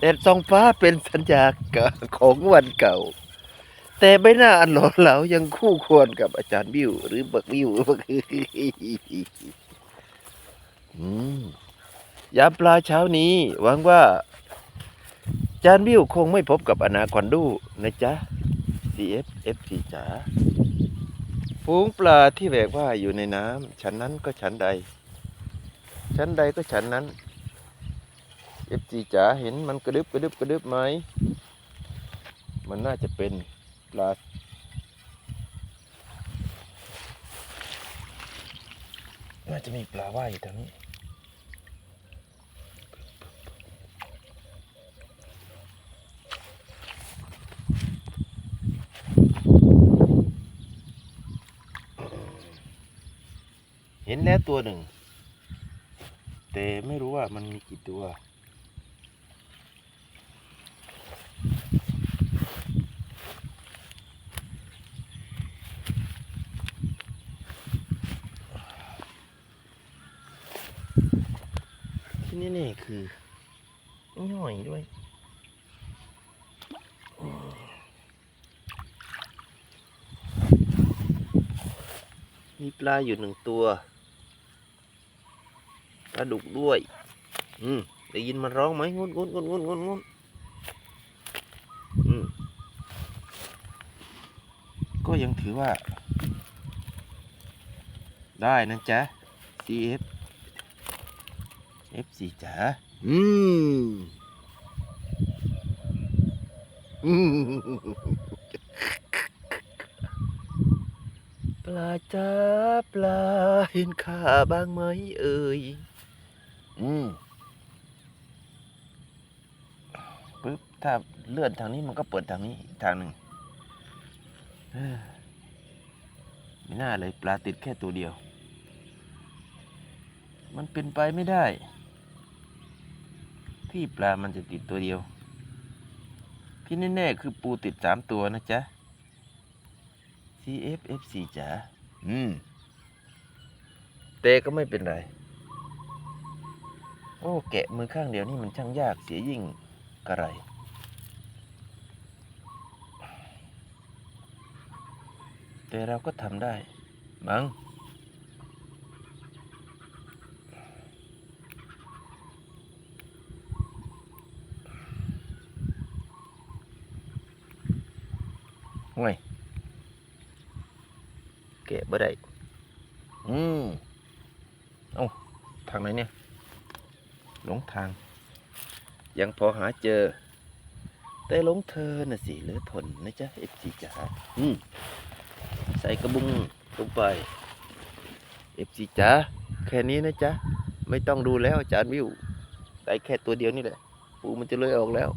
แดดส่องฟ้าเป็นสัญญาของวันเก่า แต่ไม่น่าอันหล่อเหลายังคู่ควรกับอาจารย์บิวหรือบักบิวบักอืมยามปลาเช้านี้หวังว่า จารย์บิวคงไม่พบกับอนาคอนดูนะจ๊ะ CF FC จ๋าฝูงปลาที่แหวกว่าอยู่ในน้ำฉันนั้นก็ฉันใดฉันใดก็ฉันนั้น FC จ๋าเห็นมันกระดึบกระดึบกระดึบไหม มันน่าจะเป็นปลาน่าจะมีปลาว่ายอยู่ทางนี้ เห็นแล้วตัวหนึ่ง แต่ไม่รู้ว่ามันมีกี่ตัว ที่นี่นี่คือง่อยด้วยมีปลาอยู่หนึ่งตัว ปลาดุกด้วย อืมได้ยินมันร้องไหมงุนงุนงุนงุนงุนงุนอืมก็ยังถือว่า ได้นะจ๊ะ CF F4 จ๋าอืมอืมปลาจ้าปลาเห็นข้าบ้างไหมเอ่ย อืมปึ๊บถ้าเลื่อนทางนี้มันก็เปิดทางนี้อีกทางหนึ่งไม่น่าเลยปลาติดแค่ตัวเดียว มันเป็นไปไม่ได้ ที่ปลามันจะติดตัวเดียว ที่แน่ๆคือปูติดสามตัวนะจ๊ะ CFFC จ๋าอืมแต่ก็ไม่เป็นไร โอ้ แกะมือข้างเดียวนี่มันช่างยากเสียยิ่งกระไร แต่เราก็ทำได้ มั้งห่วยแกะบ่ได้ อืม เอ้า ทางไหนเนี่ย หลงทาง ยังพอหาเจอ แต่หลงเธอน่ะสิเหลือทนนะจ๊ะเอฟซีจ๋าอืมใส่กระบุงลงไปเอฟซีจ๋าแค่นี้นะจ๊ะ ไม่ต้องดูแล้วอาจารย์วิวได้แค่ตัวเดียวนี่แหละปูมันจะเลยออกแล้ว